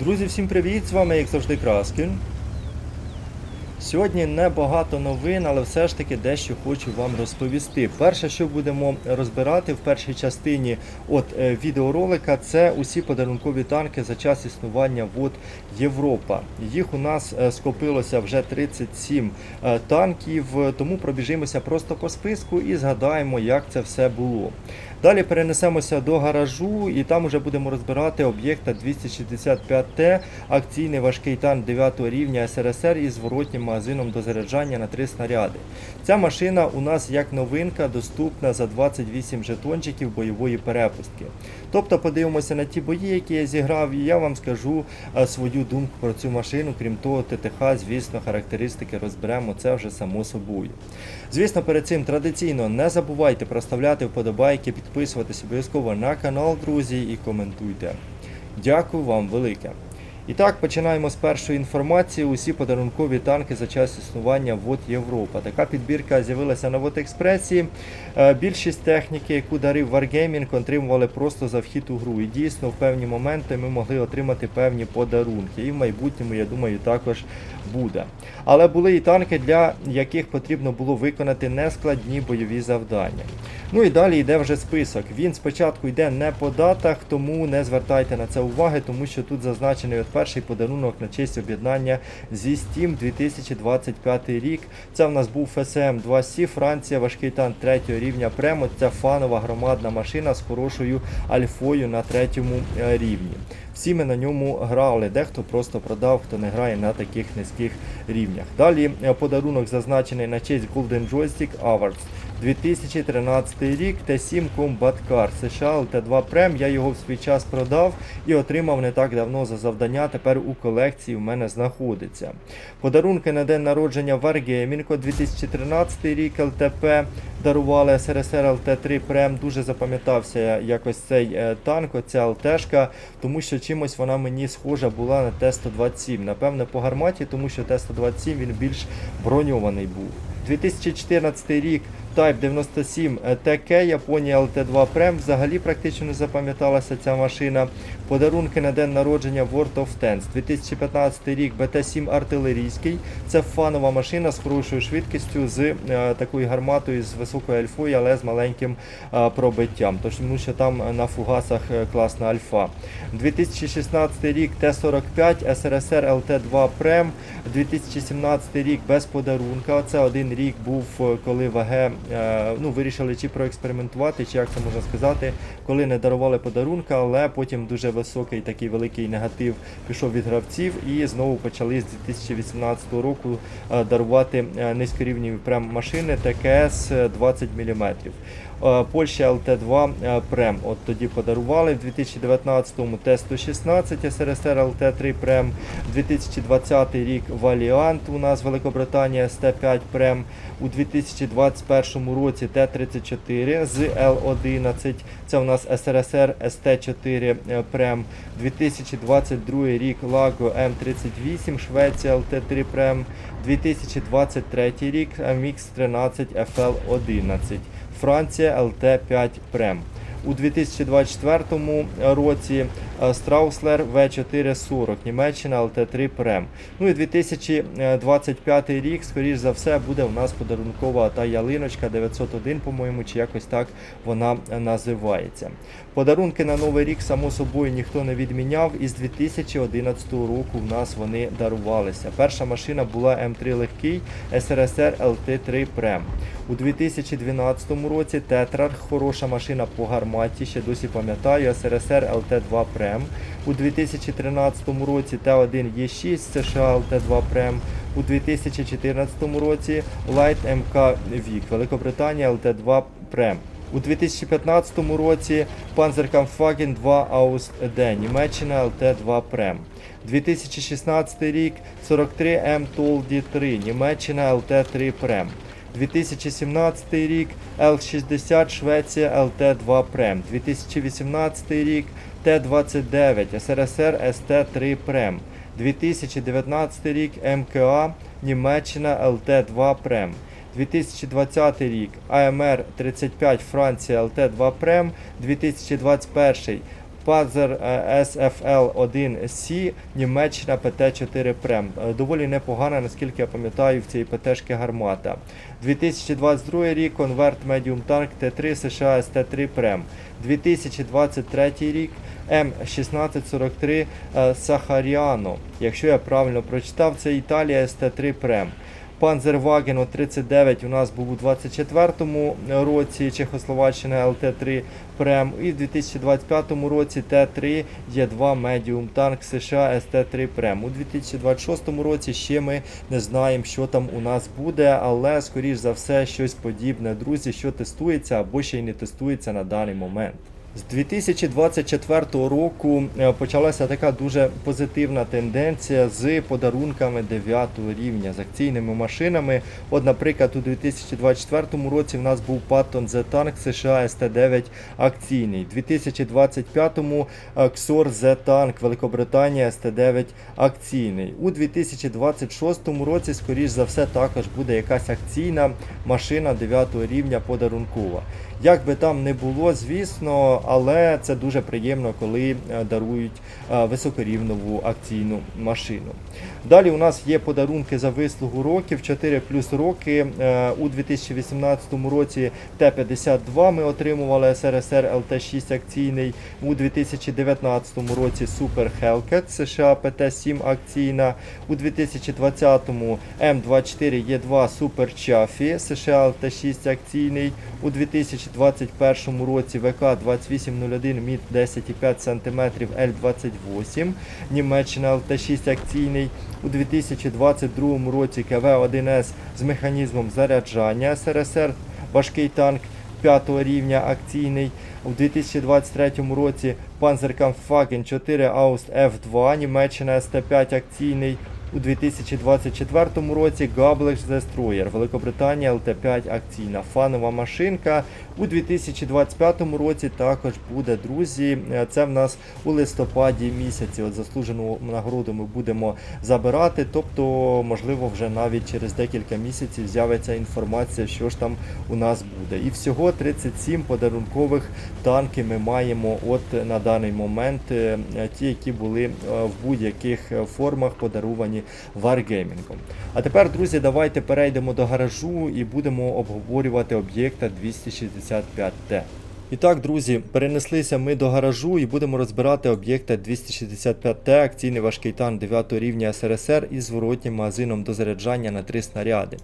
Друзі, всім привіт! З вами, як завжди, Краскін. Сьогодні небагато новин, але все ж таки дещо хочу вам розповісти. Перше, що будемо розбирати в першій частині от е, відеоролика, це усі подарункові танки за час існування ВОД Європа. Їх у нас е, скопилося вже 37 е, танків, тому пробіжимося просто по списку і згадаємо, як це все було. Далі перенесемося до гаражу і там вже будемо розбирати об'єкта 265Т, акційний важкий танк 9 рівня СРСР із зворотнім магазином до заряджання на 3 снаряди. Ця машина у нас як новинка доступна за 28 жетончиків бойової перепустки. Тобто подивимося на ті бої, які я зіграв, і я вам скажу е, свою думку про цю машину. Крім того, ТТХ, звісно, характеристики розберемо це вже само собою. Звісно, перед цим традиційно не забувайте проставляти вподобайки, підписуватись обов'язково на канал, друзі, і коментуйте. Дякую вам велике. І так, починаємо з першої інформації. Усі подарункові танки за час існування ВОД Європа. Така підбірка з'явилася на ВОД Експресі. Е, Більшість техніки, яку дарив Wargaming, отримували просто за вхід у гру. І дійсно в певні моменти ми могли отримати певні подарунки. І в майбутньому, я думаю, також буде. Але були і танки, для яких потрібно було виконати нескладні бойові завдання. Ну і далі йде вже список. Він спочатку йде не по датах, тому не звертайте на це уваги, тому що тут зазначений от перший подарунок на честь об'єднання зі Steam 2025 рік. Це в нас був FSM 2C, Франція, важкий танк третього рівня Премо. Це фанова громадна машина з хорошою альфою на третьому е, рівні. Всі ми на ньому грали, дехто просто продав, хто не грає на таких низьких рівнях. Далі е, подарунок зазначений на честь Golden Joystick Awards. 2013 рік Т7 Combat Car США Т2 Prem. Я його в свій час продав і отримав не так давно за завдання. Тепер у колекції в мене знаходиться. Подарунки на день народження Wargaming 2013 рік ЛТП дарували СРСР ЛТ3 Prem. Дуже запам'ятався якось цей е, танк, оця ЛТшка, тому що чимось вона мені схожа була на Т-127. Напевне, по гарматі, тому що Т-127 він більш броньований був. 2014 рік Type 97 ТК Японія LT2 Prem. Взагалі практично не запам'яталася ця машина. Подарунки на день народження World of Tanks. 2015 рік БТ-7 артилерійський. Це фанова машина з хорошою швидкістю, з е, такою гарматою, з високою альфою, але з маленьким е, пробиттям. Тому що там на фугасах е, класна альфа. 2016 рік Т-45 СРСР ЛТ2 Прем. 2017 рік без подарунка. Це один рік був, е, коли ВГ е, ну, вирішили чи проекспериментувати, чи як це можна сказати, коли не дарували подарунка, але потім дуже високий такий великий негатив пішов від гравців і знову почали з 2018 року е, дарувати низькорівні прям машини ТКС 20 мм. Е, Польща ЛТ2 е, Прем. От тоді подарували в 2019-му Т-116 СРСР ЛТ3 Прем. 2020 рік Валіант у нас Великобританія СТ5 Прем. У 2021 році Т-34 з Л11. Це у нас СРСР СТ4 е, Прем. 2022 рік Лаго М38 Швеція ЛТ3 Прем. 2023 рік Мікс 13 FL11. Франція ЛТ5 Прем. У 2024 році Страуслер В440, Німеччина ЛТ3 Прем. Ну і 2025 рік, скоріш за все, буде у нас подарункова та ялиночка 901, по-моєму, чи якось так вона називається. Подарунки на новий рік, само собою, ніхто не відміняв. І з 2011 року в нас вони дарувалися. Перша машина була М3 легкий СРСР ЛТ3 Прем. У 2012 році Тетрарх, хороша машина по гарматі, ще досі пам'ятаю, СРСР ЛТ2 Прем. У 2013 році Т1 Е6 США ЛТ2 Прем. У 2014 році Light МК Вік, Великобританія ЛТ2 Прем. У 2015 році Panzerkampfwagen 2 Аус Д, Німеччина ЛТ2 Прем. 2016 рік 43 М Толді 3, Німеччина ЛТ3 Прем. 2017 рік Л60 Швеція ЛТ2 Прем. 2018 рік Т29 СРСР СТ3 Прем. 2019 рік МКА Німеччина ЛТ2 Прем. 2020 рік АМР 35 Франція ЛТ2 Прем. 2021 Panzer е, SFL 1C, Німеччина ПТ-4 Прем. Е, Доволі непогана, наскільки я пам'ятаю, в цій ПТ-шки гармата. 2022 рік конверт Medium Tank Т3 США СТ3 Прем. 2023 рік М1643 е, Сахаріано. Якщо я правильно прочитав, це Італія СТ3 Прем. Панзерваген 39 у нас був у 24-му році Чехословаччина ЛТ3 Прем. І в 2025 році Т3 Є2 Медіум танк США СТ3 Прем. У 2026 році ще ми не знаємо, що там у нас буде, але скоріш за все щось подібне, друзі, що тестується або ще й не тестується на даний момент. З 2024 року е, почалася така дуже позитивна тенденція з подарунками 9 рівня з акційними машинами. От, наприклад, у 2024 році в нас був Patton Z-Tank США ST9 акційний. У 2025 XOR Z-Tank Великобританія ST9 акційний. У 2026 році, скоріш за все, також буде якась акційна машина 9 рівня подарункова. Як би там не було, звісно, але це дуже приємно, коли е, дарують е, високорівнову акційну машину. Далі у нас є подарунки за вислугу років, 4 плюс роки. Е, У 2018 році Т-52 ми отримували СРСР ЛТ-6 акційний. У 2019 році Super Hellcat США ПТ-7 акційна. У 2020-му М24Е2 Super Chaffee США ЛТ-6 акційний. У 2021 році ВК 2801 мід 10,5 см L28 Німеччина ЛТ6 акційний. У 2022 році КВ-1С з механізмом заряджання СРСР важкий танк 5 рівня акційний. У 2023 році Panzerkampfwagen 4 Ауст F2 Німеччина СТ5 акційний. У 2024 році Gablex Destroyer, Великобританія ЛТ5 акційна фанова машинка. У 2025 році також буде, друзі. е, Це в нас у листопаді місяці. От заслужену нагороду ми будемо забирати. Тобто, можливо, вже навіть через декілька місяців з'явиться інформація, що ж там у нас буде. І всього 37 подарункових танків ми маємо от на даний момент. е, Ті, які були е, в будь-яких формах подаровані Wargaming. А тепер, друзі, давайте перейдемо до гаражу і будемо обговорювати об'єкта 265Т. І так, друзі, перенеслися ми до гаражу і будемо розбирати об'єкта 265Т, акційний важкий танк 9 рівня СРСР із зворотнім магазином до заряджання на 3 снаряди.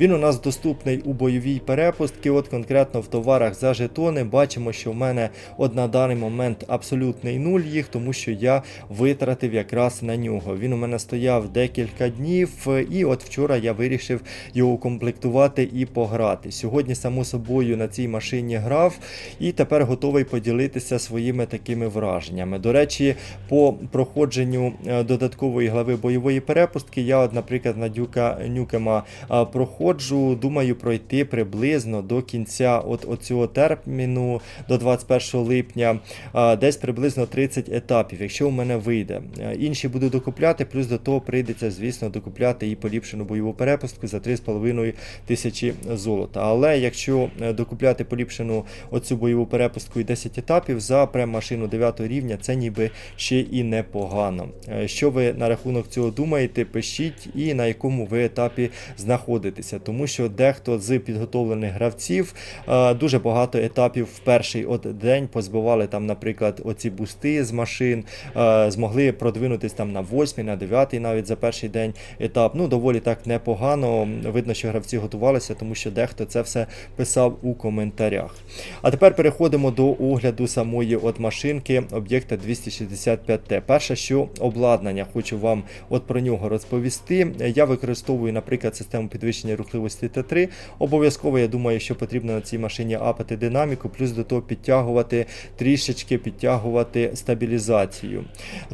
Він у нас доступний у бойовій перепустці, от конкретно в товарах за жетони. Бачимо, що в мене от на даний момент абсолютний нуль їх, тому що я витратив якраз на нього. Він у мене стояв декілька днів, і от вчора я вирішив його укомплектувати і пограти. Сьогодні, само собою, на цій машині грав і тепер готовий поділитися своїми такими враженнями. До речі, по проходженню е, додаткової глави бойової перепустки, я, наприклад, на Дюка Нюкема е, проходжу, думаю пройти приблизно до кінця от, от цього терміну, до 21 липня, е, десь приблизно 30 етапів, якщо у мене вийде. Інші буду докупляти, плюс до того прийдеться, звісно, докупляти і поліпшену бойову перепустку за 3,5 тисячі золота. Але якщо докупляти поліпшену оцю бойову перепустку і 10 етапів за прем-машину 9 рівня, це ніби ще і непогано. Е, Що ви на рахунок цього думаєте, пишіть і на якому ви етапі знаходитеся, тому що дехто з підготовлених гравців е, дуже багато етапів в перший от день позбивали там, наприклад, оці бусти з машин, е, змогли продвинутись там на 8, на 9 навіть за перший день етап. Ну, доволі так непогано. Видно, що гравці готувалися, тому що дехто це все писав у коментарях. А тепер переходимо до огляду самої от машинки об'єкта 265Т. Перше, що обладнання, хочу вам от про нього розповісти. Я використовую, наприклад, систему підвищення рухливості Т3. Обов'язково, я думаю, що потрібно на цій машині апати динаміку, плюс до того підтягувати трішечки підтягувати стабілізацію.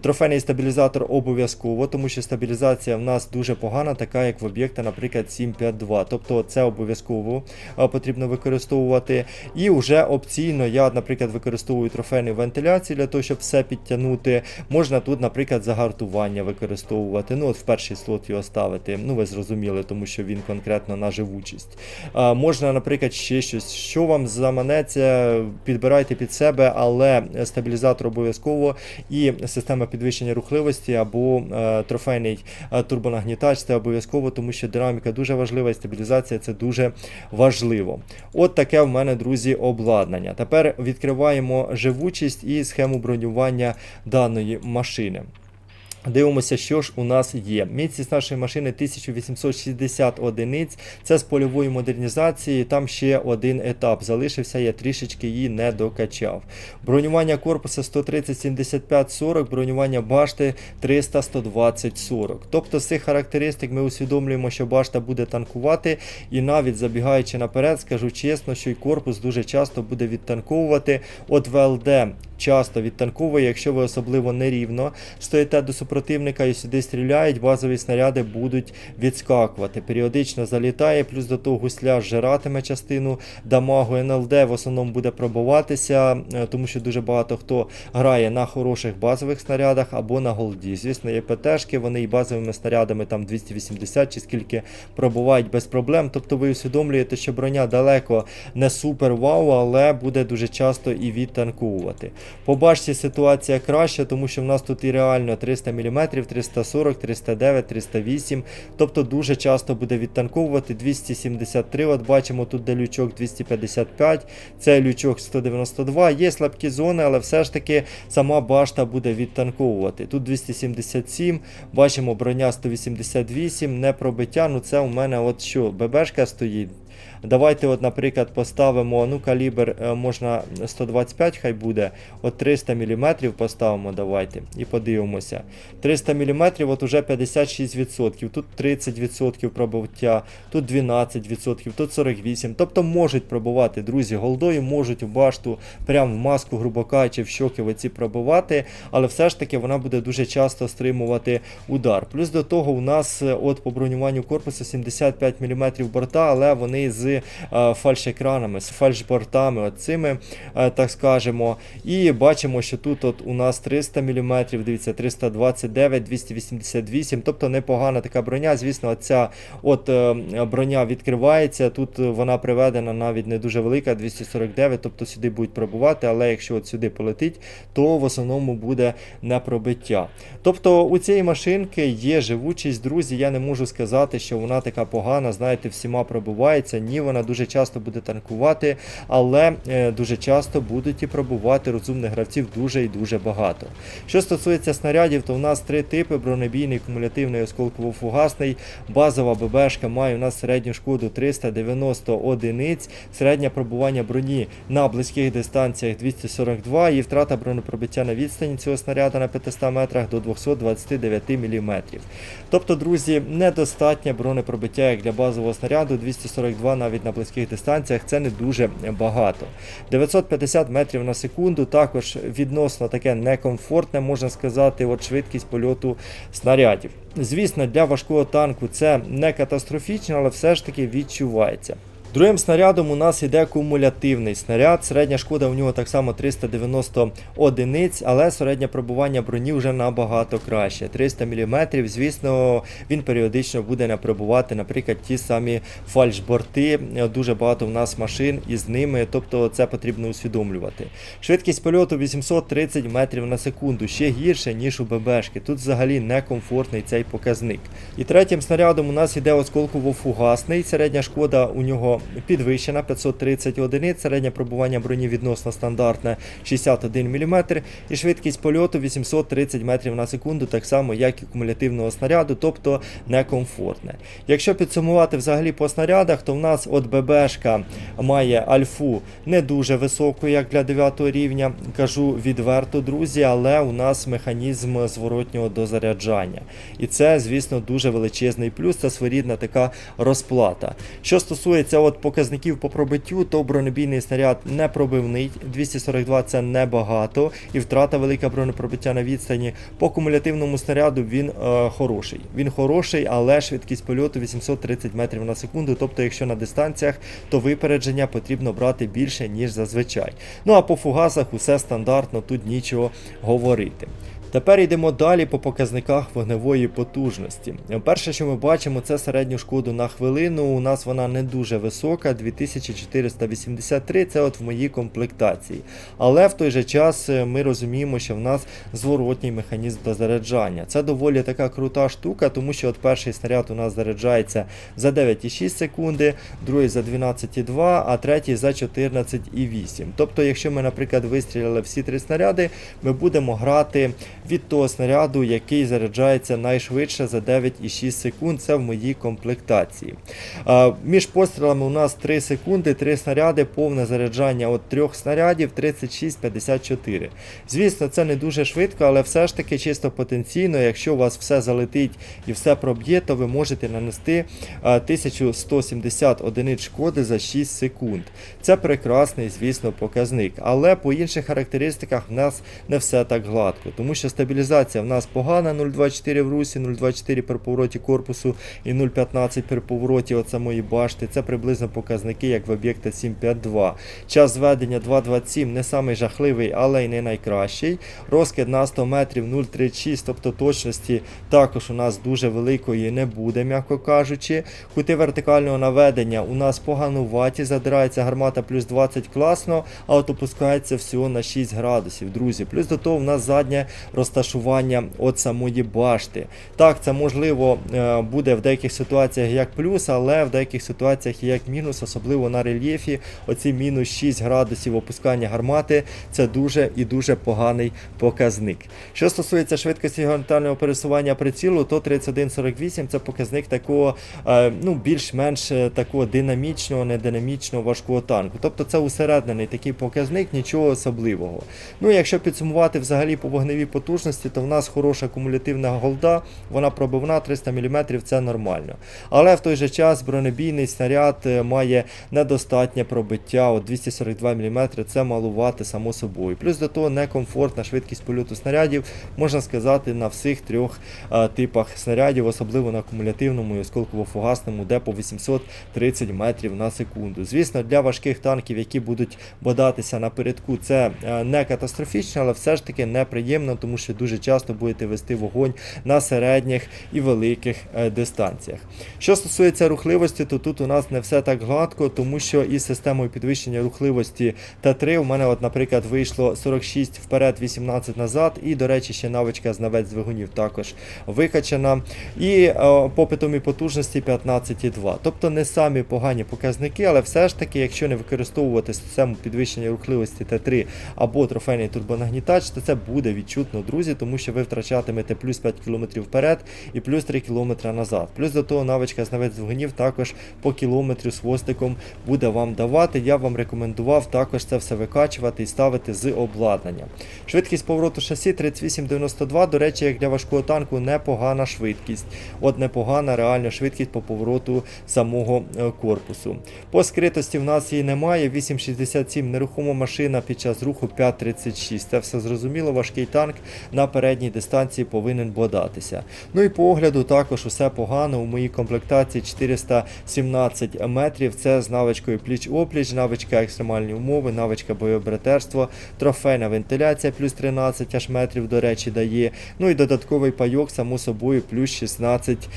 Трофейний стабілізатор обов'язково, тому що стабілізація в нас дуже погана, така як в об'єкта, наприклад, 752. Тобто це обов'язково потрібно використовувати. І вже опційно постійно. Я, наприклад, використовую трофейну вентиляцію для того, щоб все підтягнути. Можна тут, наприклад, загартування використовувати. Ну, от в перший слот його ставити. Ну, ви зрозуміли, тому що він конкретно на живучість. А, можна, наприклад, ще щось. Що вам заманеться, підбирайте під себе, але стабілізатор обов'язково і система підвищення рухливості або е, трофейний е, турбонагнітач це обов'язково, тому що динаміка дуже важлива і стабілізація це дуже важливо. От таке в мене, друзі, обладнання. Тепер відкриваємо живучість і схему бронювання даної машини. Дивимося, що ж у нас є. Міцність нашої машини 1860 одиниць. Це з польової модернізації. Там ще один етап залишився, я трішечки її не докачав. Бронювання корпуса 130 75 40, бронювання башти 300 120 40. Тобто з цих характеристик ми усвідомлюємо, що башта буде танкувати, і навіть забігаючи наперед, скажу чесно, що й корпус дуже часто буде відтанковувати. От ВЛД часто відтанковує, якщо ви особливо нерівно стоїте до супротивника і сюди стріляють, базові снаряди будуть відскакувати. Періодично залітає, плюс до того гусля зжиратиме частину дамагу. НЛД в основному буде пробуватися, е, тому що дуже багато хто грає на хороших базових снарядах або на голді. Звісно, є ПТшки, вони і базовими снарядами там 280 чи скільки пробувають без проблем. Тобто ви усвідомлюєте, що броня далеко не супер вау, але буде дуже часто і відтанковувати. По башті ситуація краща, тому що в нас тут і реально 300 мм, 340, 309, 308. Тобто дуже часто буде відтанковувати 273. От бачимо тут де лючок 255, це лючок 192. Є слабкі зони, але все ж таки сама башта буде відтанковувати. Тут 277, бачимо броня 188, не пробиття. Ну це у мене от що, ББшка стоїть. Давайте, от, наприклад, поставимо ну, калібр е, можна 125, хай буде. От 300 мм поставимо, давайте, і подивимося. 300 мм, от уже 56%, тут 30% пробиття, тут 12%, тут 48%. Тобто можуть пробувати, друзі, голдою можуть в башту, прямо в маску, грубо кажучи, в щоки в оці пробувати, але все ж таки вона буде дуже часто стримувати удар. Плюс до того, у нас е, от по бронюванню корпусу 75 мм борта, але вони з е, фальш-екранами, з фальш-бортами, от е, так скажемо. І бачимо, що тут от у нас 300 мм, дивіться, 329, 288, тобто непогана така броня. Звісно, ця от е, броня відкривається. Тут вона приведена навіть не дуже велика, 249, тобто сюди будуть пробувати, але якщо от сюди полетить, то в основному буде не пробиття. Тобто у цієї машинки є живучість, друзі. Я не можу сказати, що вона така погана, знаєте, всіма пробувається. Ні, вона дуже часто буде танкувати, але е, дуже часто будуть і пробувати розумних гравців дуже і дуже багато. Що стосується снарядів, то у нас три типи: бронебійний, кумулятивний, осколково-фугасний. Базова ББшка має у нас середню шкоду 390 одиниць, середнє пробування броні на близьких дистанціях 242 і втрата бронепробиття на відстані цього снаряда на 500 метрах до 229 мм. Тобто, друзі, недостатнє бронепробиття як для базового снаряду 242 навіть на близьких дистанціях це не дуже багато. 950 метрів на секунду також відносно таке некомфортне, можна сказати, от швидкість польоту снарядів. Звісно, для важкого танку це не катастрофічно, але все ж таки відчувається. Другим снарядом у нас іде кумулятивний снаряд. Середня шкода у нього так само 390 одиниць, але середнє пробування броні вже набагато краще. 300 мм. Звісно, він періодично буде не пробувати, наприклад, ті самі фальшборти. Дуже багато в нас машин із ними, тобто це потрібно усвідомлювати. Швидкість польоту 830 метрів на секунду, ще гірше, ніж у ББшки. Тут взагалі некомфортний цей показник. І третім снарядом у нас іде осколково-фугасний. Середня шкода у нього підвищена 530 одиниць, середнє пробування броні відносно стандартне 61 мм і швидкість польоту 830 метрів на секунду, так само як і кумулятивного снаряду, тобто некомфортне. Якщо підсумувати взагалі по снарядах, то в нас от ББшка має альфу не дуже високу, як для 9 рівня, кажу відверто, друзі, але у нас механізм зворотнього дозаряджання. І це, звісно, дуже величезний плюс, це своєрідна така розплата. Що стосується от показників по пробиттю, то бронебійний снаряд не пробивний. 242 це небагато, і втрата велика бронепробиття на відстані. По кумулятивному снаряду він е, хороший. Він хороший, але швидкість польоту 830 метрів на секунду. Тобто, якщо на дистанціях, то випередження потрібно брати більше, ніж зазвичай. Ну а по фугасах усе стандартно, тут нічого говорити. Тепер йдемо далі по показниках вогневої потужності. Перше, що ми бачимо, це середню шкоду на хвилину. У нас вона не дуже висока, 2483, це от в моїй комплектації. Але в той же час е, ми розуміємо, що в нас зворотній механізм дозаряджання. Це доволі така крута штука, тому що от перший снаряд у нас заряджається за 9,6 секунди, другий за 12,2, а третій за 14,8. Тобто, якщо ми, наприклад, вистріляли всі три снаряди, ми будемо грати від того снаряду, який заряджається найшвидше за 9,6 секунд. Це в моїй комплектації. Між пострілами у нас 3 секунди, 3 снаряди, повне заряджання от трьох снарядів 36-54. Звісно, це не дуже швидко, але все ж таки чисто потенційно, якщо у вас все залетить і все проб'є, то ви можете нанести 1170 одиниць шкоди за 6 секунд. Це прекрасний, звісно, показник. Але по інших характеристиках в нас не все так гладко, тому що стабілізація в нас погана 0,24 в русі, 0,24 при повороті корпусу і 0,15 при повороті от самої башти. Це приблизно показники, як в об'єкта 752. Час зведення 2,27 не самий жахливий, але й не найкращий. Розкид на 100 метрів 0,36, тобто точності також у нас дуже великої не буде, м'яко кажучи. Кути вертикального наведення у нас погануваті, задирається гармата плюс 20 класно, а от опускається всього на 6 градусів, друзі. Плюс до того в нас заднє розташування от самої башти. Так, це можливо е, буде в деяких ситуаціях як плюс, але в деяких ситуаціях і як мінус, особливо на рельєфі. Оці мінус 6 градусів опускання гармати це дуже і дуже поганий показник. Що стосується швидкості горизонтального пересування прицілу, то 3148 це показник такого е, ну, більш-менш е, такого динамічного, нединамічного важкого танку. Тобто це усереднений такий показник, нічого особливого. Ну, якщо підсумувати взагалі по вогневій потужності, то в нас хороша кумулятивна голда, вона пробивна 300 мм, це нормально. Але в той же час бронебійний снаряд е, має недостатнє пробиття, от 242 мм це малувати само собою. Плюс до того некомфортна швидкість польоту снарядів, можна сказати, на всіх трьох е, типах снарядів, особливо на кумулятивному і осколково-фугасному, де по 830 метрів на секунду. Звісно, для важких танків, які будуть бодатися напередку, це е, не катастрофічно, але все ж таки неприємно, тому що дуже часто будете вести вогонь на середніх і великих е, дистанціях. Що стосується рухливості, то тут у нас не все так гладко, тому що із системою підвищення рухливості Т3 у мене, от, наприклад, вийшло 46 вперед, 18 назад, і, до речі, ще навичка знавець двигунів також викачана. І е, попитом і потужності 15,2. Тобто не самі погані показники, але все ж таки, якщо не використовувати систему підвищення рухливості Т3 або трофейний турбонагнітач, то це буде відчутно, друзі, тому що ви втрачатимете плюс 5 км вперед і плюс 3 км назад. Плюс до того навичка знавець двигунів також по кілометру з хвостиком буде вам давати. Я вам рекомендував також це все викачувати і ставити з обладнанням. Швидкість повороту шасі 3892, до речі, як для важкого танку, непогана швидкість. От непогана реальна швидкість по повороту самого е, корпусу. По скритості в нас її немає. 8,67 нерухома машина під час руху 5,36. Це все зрозуміло, важкий танк на передній дистанції повинен бодатися. Ну і по огляду також усе погано. У моїй комплектації 417 метрів. Це з навичкою пліч-опліч, навичка екстремальні умови, навичка бойобратерство, трофейна вентиляція плюс 13 аж метрів, до речі, дає. Ну і додатковий пайок, само собою, плюс 16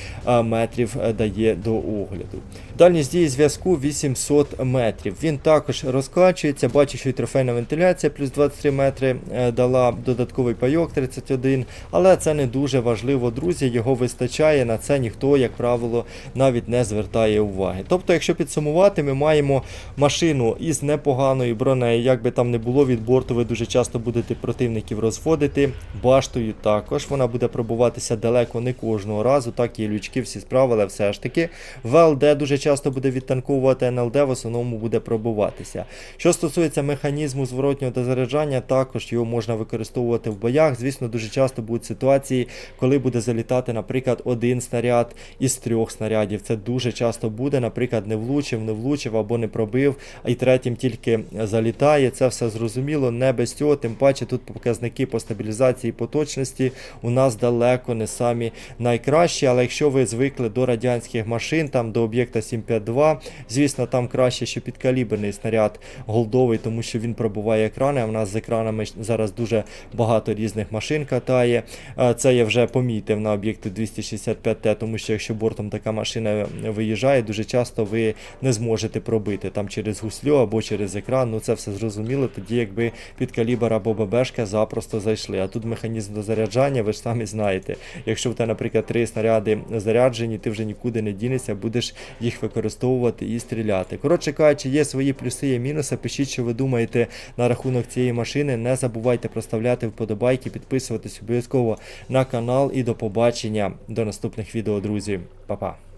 метрів е, дає до огляду. Дальність дії зв'язку 800 метрів. Він також розкачується. Бачу, що і трофейна вентиляція плюс 23 метри е, дала додатковий пайок 31, але це не дуже важливо, друзі. Його вистачає. На це ніхто, як правило, навіть не звертає уваги. Тобто, якщо підсумувати, ми маємо машину із непоганою бронею. Як би там не було від борту, ви дуже часто будете противників розводити. Баштою також вона буде пробуватися далеко не кожного разу. Так і лючки всі справи, але все ж таки. ВЛД дуже часто буде відтанковувати, НЛД в основному буде пробуватися. Що стосується механізму зворотнього дозаряджання, також його можна використовувати в боях. Звісно, дуже часто будуть ситуації, коли буде залітати, наприклад, один снаряд із трьох снарядів. Це дуже часто буде, наприклад, не влучив, не влучив або не пробив, й третім тільки залітає. Це все зрозуміло, не без цього. Тим паче тут показники по стабілізації і по точності у нас далеко не самі найкращі. Але якщо ви звикли до радянських машин, там до об'єкта 752, звісно, там краще, що підкаліберний снаряд голдовий, тому що він пробуває екрани. А в нас з екранами зараз дуже багато різних машин катає. Це я вже помітив на об'єкті 265Т, тому що якщо бортом така машина виїжджає, дуже часто ви не зможете пробити там через гуслю або через екран. Ну це все зрозуміло. Тоді якби під калібр або ББшка запросто зайшли. А тут механізм дозаряджання, ви ж самі знаєте. Якщо в тебе, наприклад, три снаряди заряджені, ти вже нікуди не дінешся, будеш їх використовувати і стріляти. Коротше кажучи, є свої плюси, є мінуси. Пишіть, що ви думаєте на рахунок цієї машини. Не забувайте проставляти вподобайки, підписуватись обов'язково на канал і до побачення до наступних відео, друзі. Па-па.